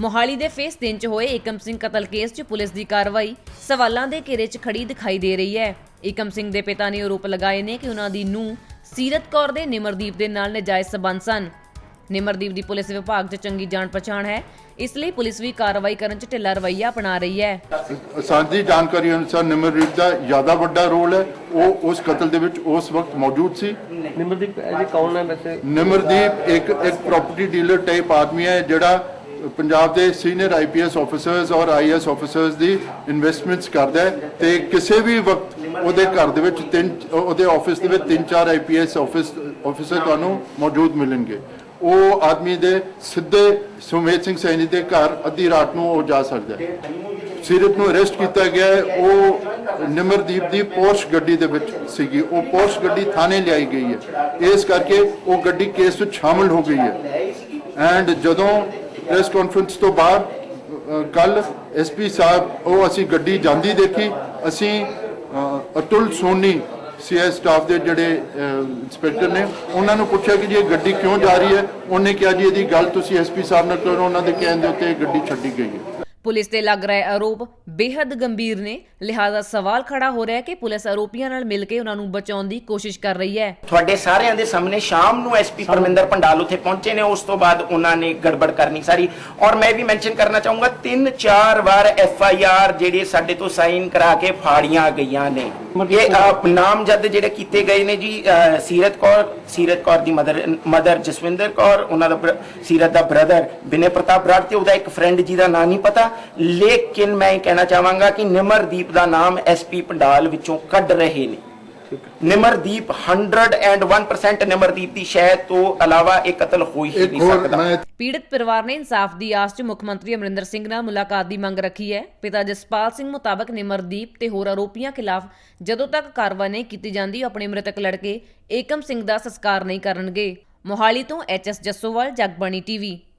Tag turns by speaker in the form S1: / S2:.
S1: ਮੋਹਾਲੀ ਦੇ ਫੇਸ 3 ਚ ਹੋਏ ਏਕਮ ਸਿੰਘ ਕਤਲ ਕੇਸ 'ਚ ਪੁਲਿਸ ਦੀ ਕਾਰਵਾਈ ਸਵਾਲਾਂ ਦੇ ਘੇਰੇ 'ਚ ਖੜੀ ਦਿਖਾਈ ਦੇ ਰਹੀ ਹੈ। ਏਕਮ ਸਿੰਘ ਦੇ ਪਿਤਾ ਨੇ ਆਰੋਪ ਲਗਾਏ ਨੇ ਕਿ ਉਹਨਾਂ ਦੀ ਨੂੰਹ ਸੀਰਤ ਕੌਰ ਦੇ ਨਿਮਰਦੀਪ ਦੇ ਨਾਲ ਨਜਾਇਜ਼ ਸਬੰਧ ਸਨ। ਨਿਮਰਦੀਪ ਦੀ ਪੁਲਿਸ ਵਿਭਾਗ 'ਚ ਚੰਗੀ ਜਾਣ ਪਛਾਣ ਹੈ। ਇਸ ਲਈ ਪੁਲਿਸ ਵੀ ਕਾਰਵਾਈ ਕਰਨ 'ਚ ਢਿੱਲਾ ਰਵੱਈਆ ਅਪਣਾ ਰਹੀ ਹੈ।
S2: ਸਾਡੀ ਜਾਣਕਾਰੀ ਅਨੁਸਾਰ ਨਿਮਰਦੀਪ ਦਾ ਜ਼ਿਆਦਾ ਵੱਡਾ ਰੋਲ ਹੈ। ਉਹ ਉਸ ਕਤਲ ਦੇ ਵਿੱਚ ਉਸ ਵਕਤ ਮੌਜੂਦ ਸੀ।
S3: ਨਿਮਰਦੀਪ ਜੀ ਕੌਣ ਹੈ ਵੈਸੇ?
S2: ਨਿਮਰਦੀਪ ਇੱਕ ਇੱਕ ਪ੍ਰਾਪਰਟੀ ਡੀਲਰ ਟਾਈਪ ਆਦਮੀ ਹੈ ਜਿਹੜਾ ਪੰਜਾਬ ਦੇ ਸੀਨੀਅਰ ਆਈਪੀਐਸ ਆਫੀਸਰਸ ਔਰ ਆਈਐਸ ਆਫੀਸਰਸ ਦੀ ਇਨਵੈਸਟਮੈਂਟਸ ਕਰਦਾ ਹੈ ਤੇ ਕਿਸੇ ਵੀ ਵਕਤ ਉਹਦੇ ਘਰ ਦੇ ਵਿੱਚ ਤਿੰਨ, ਉਹਦੇ ਆਫਿਸ ਦੇ ਵਿੱਚ ਤਿੰਨ ਚਾਰ ਆਈਪੀਐਸ ਆਫਿਸ ਆਫੀਸਰ ਤੁਹਾਨੂੰ ਮੌਜੂਦ ਮਿਲਣਗੇ। ਉਹ ਆਦਮੀ ਦੇ ਸਿੱਧੇ ਸੁਮੇਧ ਸਿੰਘ ਸੈਣੀ ਦੇ ਘਰ ਅੱਧੀ ਰਾਤ ਨੂੰ ਉਹ ਜਾ ਸਕਦਾ ਹੈ। ਸੀਰਤ ਨੂੰ ਅਰੈਸਟ ਕੀਤਾ ਗਿਆ ਹੈ। ਉਹ ਨਿਮਰਦੀਪ ਦੀ ਪੋਰਸ਼ ਗੱਡੀ ਦੇ ਵਿੱਚ ਸੀਗੀ। ਉਹ ਪੋਰਸ਼ ਗੱਡੀ ਥਾਣੇ ਲਿਆਈ ਗਈ ਹੈ। ਇਸ ਕਰਕੇ ਉਹ ਗੱਡੀ ਕੇਸ ਵਿੱਚ ਸ਼ਾਮਲ ਹੋ ਗਈ ਹੈ। ਐਂਡ ਜਦੋਂ ਪ੍ਰੈਸ ਕਾਨਫਰੰਸ ਤੋਂ ਬਾਅਦ ਕੱਲ ਐਸਪੀ ਸਾਹਿਬ, ਉਹ ਅਸੀਂ ਗੱਡੀ ਜਾਂਦੀ ਦੇਖੀ। ਅਸੀਂ ਅਤੁਲ ਸੋਨੀ ਸੀਐਸ ਸਟਾਫ ਦੇ ਜਿਹੜੇ ਇੰਸਪੈਕਟਰ ਨੇ, ਉਹਨਾਂ ਨੂੰ ਪੁੱਛਿਆ ਕਿ ਜੀ ਇਹ ਗੱਡੀ ਕਿਉਂ ਜਾ ਰਹੀ ਹੈ? ਉਹਨੇ ਕਿਹਾ ਜੀ, ਇਹਦੀ ਗੱਲ ਤੁਸੀਂ ਐਸਪੀ ਸਾਹਿਬ ਨਾਲ ਕਰੋ, ਉਹਨਾਂ ਦੇ ਕਹਿਣ ਦੇ ਉੱਤੇ ਇਹ ਗੱਡੀ ਛੱਡੀ ਗਈ ਹੈ।
S1: ਪੁਲਿਸ ਤੇ ਲੱਗ ਰਹੇ ਆਰੋਪ। ਬੇहद ਗੰਭੀਰ ਨੇ। ਲਿਹਾਜ਼ਾ ਸਵਾਲ ਖੜਾ ਹੋ ਰਿਹਾ ਹੈ ਕਿ ਪੁਲਿਸ ਆਰੋਪੀਆਂ ਨਾਲ ਮਿਲ ਕੇ ਉਹਨਾਂ ਨੂੰ ਬਚਾਉਣ ਦੀ ਕੋਸ਼ਿਸ਼ ਕਰ ਰਹੀ ਹੈ।
S4: ਤੁਹਾਡੇ ਸਾਰਿਆਂ ਦੇ ਸਾਹਮਣੇ ਸ਼ਾਮ ਨੂੰ ਐਸਪੀ ਪਰਮਿੰਦਰ ਪੰਡਾਲ ਉੱਥੇ ਪਹੁੰਚੇ ਨੇ। ਉਸ ਤੋਂ ਬਾਅਦ ਉਹਨਾਂ ਨੇ ਗੜਬੜ ਕਰਨੀ ਸਾਰੀ। ਔਰ ਮੈਂ ਵੀ ਮੈਂਸ਼ਨ ਕਰਨਾ ਚਾਹੂੰਗਾ, ਤਿੰਨ ਚਾਰ ਵਾਰ ਐਫ ਆਈ ਆਰ ਜਿਹੜੇ ਸਾਡੇ ਤੋਂ ਸਾਈਨ ਕਰਾ ਕੇ ਫਾੜੀਆਂ ਗਈਆਂ ਨੇ। ਇਹ ਅਹ, ਨਾਮਜ਼ਦ ਜਿਹੜੇ ਕੀਤੇ ਗਏ ਨੇ ਜੀ ਸੀਰਤ ਕੌਰ ਸੀਰਤ ਕੌਰ ਦੀ ਮਦਰ ਮਦਰ ਜਸਵਿੰਦਰ ਕੌਰ ਉਹਨਾਂ ਦਾ ਬਰ- ਸੀਰਤ ਦਾ ਬ੍ਰਦਰ ਵਿਨੇ ਪ੍ਰਤਾਪ ਬਰਾੜ ਤੇ ਉਹਦਾ ਇੱਕ ਫਰੈਂਡ ਜਿਹਦਾ ਨਾਂ ਨਹੀਂ ਪਤਾ। ਲੇਕਿਨ ਮੈਂ ਇਹ ਕਹਿਣਾ ਚਾਹਾਂਗਾ ਕਿ ਨਿਮਰਦੀਪ ਦਾ ਨਾਮ ਐਸਪੀ ਪੰਡਾਲ ਵਿੱਚੋਂ ਕੱਢ ਰਹੇ ਨੇ। ਨਿਮਰਦੀਪ 101% ਨਿਮਰਦੀਪ ਦੀ ਸ਼ਾਇਦ ਤੋਂ ਇਲਾਵਾ ਇਹ ਕਤਲ ਹੋ ਹੀ ਨਹੀਂ ਸਕਦਾ।
S1: ਪੀੜਤ ਪਰਿਵਾਰ ਨੇ ਇਨਸਾਫ ਦੀ ਆਸ 'ਚ ਮੁੱਖ ਮੰਤਰੀ ਅਮਰਿੰਦਰ ਸਿੰਘ ਨਾਲ ਮੁਲਾਕਾਤ ਦੀ ਮੰਗ ਰੱਖੀ ਹੈ। ਪਿਤਾ ਜਸਪਾਲ ਸਿੰਘ ਮੁਤਾਬਕ ਨਿਮਰਦੀਪ ਤੇ ਹੋਰ ਆਰੋਪੀਆਂ ਖਿਲਾਫ ਜਦੋਂ ਤੱਕ ਕਾਰਵਾਈ ਨਹੀਂ ਕੀਤੀ ਜਾਂਦੀ ਆਪਣੇ ਮ੍ਰਿਤਕ ਲੜਕੇ ਏਕਮ ਸਿੰਘ ਦਾ ਸੰਸਕਾਰ ਨਹੀਂ ਕਰਨਗੇ। ਮੋਹਾਲੀ ਤੋਂ ਐਚਐਸ ਜੱਸੋਵਾਲ ਜਗਬਾਣੀ ਟੀਵੀ।